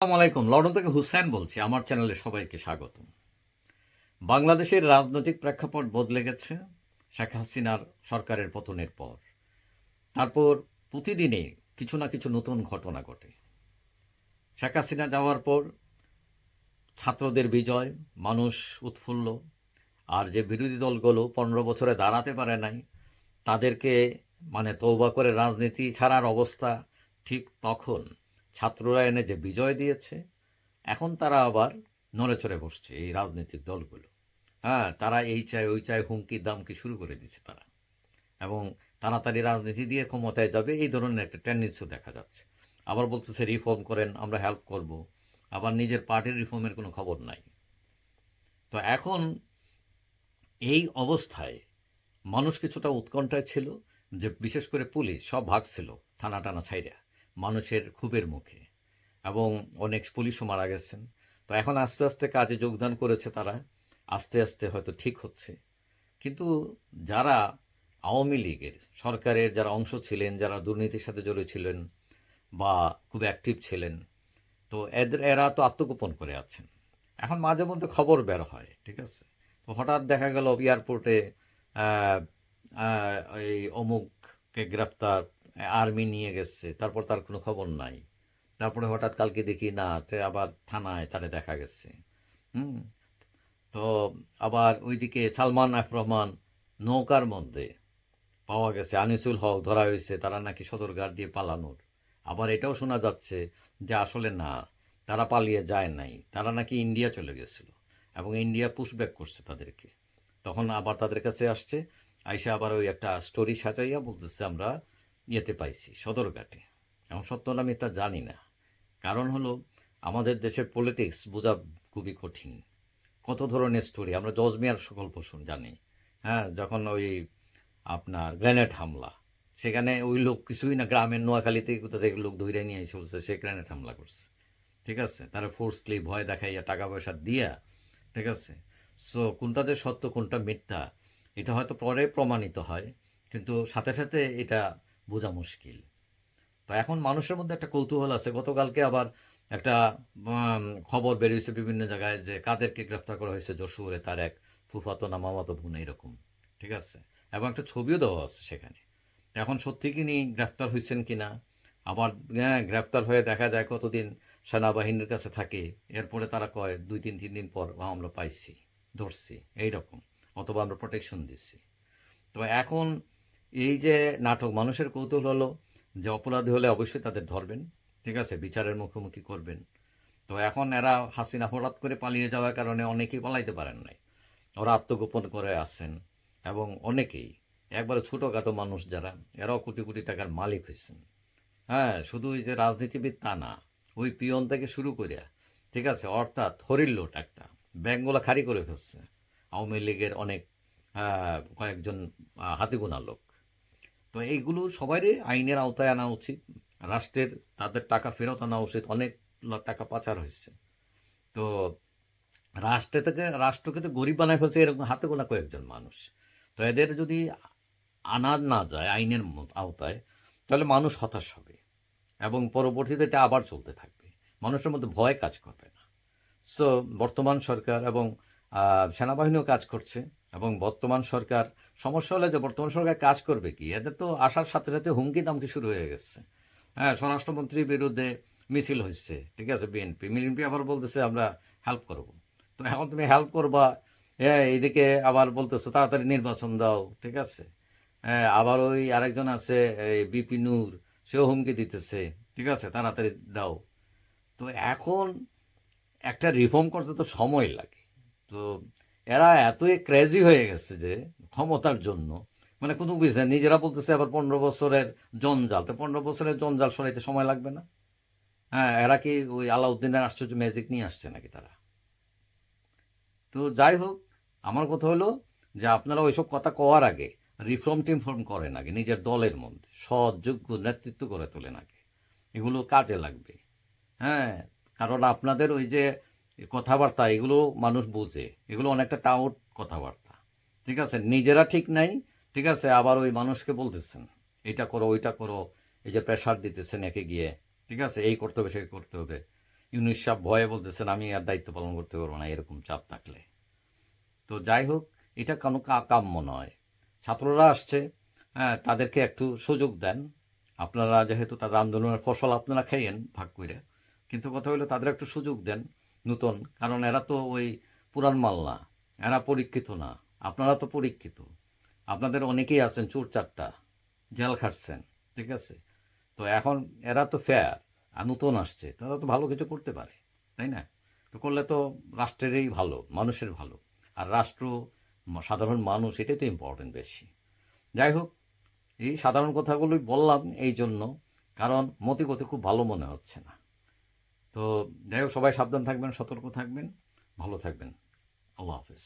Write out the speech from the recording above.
আসসালামু আলাইকুম, লন্ডন থেকে হুসেন বলছি, আমার চ্যানেলে সবাইকে স্বাগত বাংলাদেশের রাজনৈতিক প্রেক্ষাপট বদলে গেছে, শেখ হাসিনার সরকারের পতনের পর। তারপর প্রতিদিনে কিছু না কিছু নতুন ঘটনা ঘটে। শেখ হাসিনা যাওয়ার পর ছাত্রদের বিজয়, মানুষ উৎফুল্ল, আর যে বিরোধী দলগুলো পনেরো বছরে দাঁড়াতে পারে নাই, তাদেরকে মানে তৌবা করে রাজনীতি ছাড়ার অবস্থা ঠিক তখন ছাত্ররা এনে যে বিজয় দিয়েছে, এখন তারা আবার নড়ে চড়ে বসছে এই রাজনৈতিক দলগুলো। হ্যাঁ তারা এই চায়, ওই চায় হুমকি দামকি শুরু করে দিচ্ছে তারা। এবং তাড়াতাড়ি রাজনীতি দিয়ে ক্ষমতায় যাবে, এই ধরনের একটা টেন্ডেন্সিও দেখা যাচ্ছে। আবার বলতেছে রিফর্ম করেন, আমরা হেল্প করব। আবার নিজের পার্টির রিফর্মের কোনো খবর নাই। তো এখন এই অবস্থায় মানুষ কিছুটা উৎকণ্ঠায় ছিল যে বিশেষ করে পুলিশ সব ভাগছিল থানা টানা ছাইরা মানুষের ক্ষোভের মুখে এবং অনেক পুলিশও মারা গেছেন। তো এখন আস্তে আস্তে কাজে যোগদান করেছে তারা, আস্তে আস্তে হয়তো ঠিক হচ্ছে। কিন্তু যারা আওয়ামী লীগের, সরকারের যারা অংশ ছিলেন, যারা দুর্নীতির সাথে জড়িত ছিলেন বা খুব অ্যাক্টিভ ছিলেন, তো এদের, এরা তো আত্মগোপন করে আছেন। এখন মাঝে মধ্যে খবর বের হয়, ঠিক আছে? তো হঠাৎ দেখা গেল এয়ারপোর্টে এই অমুককে গ্রেপ্তার আর্মি নিয়ে গেছে, তারপর তার কোনো খবর নাই। তারপরে হঠাৎ কালকে দেখি, না আবার থানায় তারে দেখা গেছে। হুম? তো আবার ওইদিকে সালমান আফ রহমান নৌকার মধ্যে পাওয়া গেছে, আনিসুল হক ধরা হয়েছে, তারা নাকি সদর সদরঘাট দিয়ে পালানোর। আবার এটাও শোনা যাচ্ছে যে আসলে না, তারা পালিয়ে যায় নাই, তারা নাকি ইন্ডিয়া চলে গেছিল এবং ইন্ডিয়া পুশব্যাক করছে তাদেরকে। তখন আবার তাদের কাছে আসছে, আইসা আবার ওই একটা স্টোরি সাজাইয়া বলতেছে আমরা ইয়েতে পাইছি, সদরঘাটে। এখন সত্য না আমি তা জানি না। কারণ হলো, আমাদের দেশের পলিটিক্স বোঝা খুবই কঠিন। কত ধরনের স্টোরি আমরা জজমিয়ার গল্প শুন জানি। হ্যাঁ যখন ওই আপনার গ্রেনেড হামলা, সেখানে ওই লোক কিছুই না, গ্রামের নোয়াখালীতে কোথা থেকে লোক ধরে নিয়ে এসে বলছে, সে গ্রেনেড হামলা করছে। ঠিক আছে? তারা ফোর্সলি ভয় দেখাইয়া টাকা পয়সা দিয়া, ঠিক আছে? সো কোনটা যে সত্য, কোনটা মিথ্যা, এটা হয়তো পরে প্রমাণিত হয়, কিন্তু সাথে সাথে এটা বোঝা মুশকিল। তো এখন মানুষের মধ্যে একটা কৌতূহল আছে। গতকালকে আবার একটা খবর বেরিয়েছে বিভিন্ন জায়গায় যে কাদেরকে গ্রেফতার করা হয়েছে যশোরে তার এক ফুফাতো না মামাতো বোন এরকম ঠিক আছে? এবং একটা ছবিও দেওয়া আছে সেখানে। এখন সত্যি কি নি গ্রেফতার হয়েছেন কিনা আবার হ্যাঁ গ্রেফতার হয়ে দেখা যায় কতদিন সেনাবাহিনীর কাছে থাকে এরপরে তারা কয় দুই তিন তিন দিন পর "হ্যাঁ, আমরা পাইছি ধরছি এইরকম অথবা আমরা প্রোটেকশন দিচ্ছি তো এখন এই যে নাটক মানুষের কৌতূহল হলো যে অপরাধী হলে অবশ্যই তাদের ধরবেন ঠিক আছে? বিচারের মুখোমুখি করবেন। তো এখন এরা হাসিনা হঠাৎ করে পালিয়ে যাওয়ার কারণে অনেকেই পালাইতে পারেন নাই। ওরা আত্মগোপন করে আসছেন এবং অনেকেই একবারে ছোটোখাটো মানুষ যারা এরাও কোটি কোটি টাকার মালিক হয়েছেন। হ্যাঁ শুধু ওই যে রাজনীতিবিদ তা না ওই পিয়ন থেকে শুরু করে ঠিক আছে? অর্থাৎ হরির লোট একটা ব্যাংকগুলো খারি করে ফেলছে। আওয়ামী লীগের অনেক কয়েকজন আহ, হাতে গোনা লোক। তো এইগুলো সবারই আইনের আওতায় আনা উচিত। রাষ্ট্রের তাদের টাকা ফেরত আনা উচিত। অনেক টাকা পাচার হয়েছে। তো রাষ্ট্রে থেকে, রাষ্ট্রকে তো গরিব বানায় ফেলছে এরকম হাতে গোনা কয়েকজন মানুষ। তো এদের যদি আনা না যায় আইনের আওতায়, তাহলে মানুষ হতাশ হবে এবং পরবর্তীতে এটা আবার চলতে থাকবে। মানুষের মধ্যে ভয় কাজ করবে না। সো বর্তমান সরকার এবং সেনাবাহিনীও কাজ করছে এবং বর্তমান সরকার, সমস্যা হলে যে বর্তমান সরকার কাজ করবে কি? এদের তো আসার সাথে সাথে হুমকি দামকি শুরু হয়ে গেছে। হ্যাঁ স্বরাষ্ট্রমন্ত্রীর বিরুদ্ধে মিছিল হয়েছে, ঠিক আছে, বিএনপি। বিএনপি আবার বলতেছে, আমরা হেল্প করব। তো এখন তুমি হেল্প করবা হ্যাঁ এইদিকে আবার বলতেছে, তাড়াতাড়ি নির্বাচন দাও। ঠিক আছে। হ্যাঁ আবার ওই আরেকজন আছে, এই বিপি নূর, সেও হুমকি দিতেছে, ঠিক আছে, তাড়াতাড়ি দাও। তো এখন একটা রিফর্ম করতে তো সময় লাগে। তো এরা এতই ক্রেজি হয়ে গেছে যে ক্ষমতার জন্য মানে কোনো বুঝে নিজেরা বলতেছে আবার পনেরো বছরের জঞ্জাল। তো পনেরো বছরের জঞ্জাল সরাইতে সময় লাগবে না? হ্যাঁ এরা কি ওই আলাউদ্দিনের আশ্চর্য ম্যাজিক নিয়ে আসছে নাকি তারা? তো যাই হোক, আমার কথা হলো যে আপনারা ওইসব কথা কওয়ার আগে রিফর্ম টিমফর্ম করেন আগে, নিজের দলের মধ্যে, সৎ, যোগ্য, নেতৃত্ব করে তোলেন আগে। এগুলো কাজে লাগবে। হ্যাঁ কারণ আপনাদের ওই যে কথাবার্তা, এগুলো মানুষ বোঝে। এগুলো অনেকটা টাউট কথাবার্তা। ঠিক আছে? নিজেরা ঠিক নাই, ঠিক আছে? আবার ওই মানুষকে বলতেছেন, এটা করো, ওইটা করো, এই যে প্রেশার দিতেছেন একে গিয়ে। ঠিক আছে? এই করতে হবে সেই করতে হবে। সাহেব ভয়ে বলতেছেন, আমি আর দায়িত্ব পালন করতে পারব না, এরকম চাপ থাকলে। তো যাই হোক, এটা কোনো কাম্য নয়। ছাত্ররা আসছে হ্যাঁ তাদেরকে একটু সুযোগ দেন। আপনারা যেহেতু তাদের আন্দোলনের ফসল আপনারা খাইয়েন, ভাগ করে কিন্তু কথা হলো তাদের একটু সুযোগ দেন। নতুন। কারণ এরা তো ওই পুরান মাল না এরা পরীক্ষিত না। আপনারা তো পরীক্ষিত। আপনাদের অনেকেই আছেন, চোর চারটা, জেল খাটছেন, ঠিক আছে? তো এখন এরা তো ফেয়ার আর নতুন আসছে, তারা তো ভালো কিছু করতে পারে, তাই না? তো করলে তো রাষ্ট্রেরই ভালো, মানুষের ভালো। আর রাষ্ট্র সাধারণ মানুষ, এটাই তো ইম্পর্টেন্ট বেশি। যাই হোক, এই সাধারণ কথাগুলোই বললাম এই জন্য, কারণ মতিগতি খুব ভালো মনে হচ্ছে না। তো যাই হোক সবাই সাবধান থাকবেন সতর্ক থাকবেন ভালো থাকবেন। আল্লাহ হাফিজ।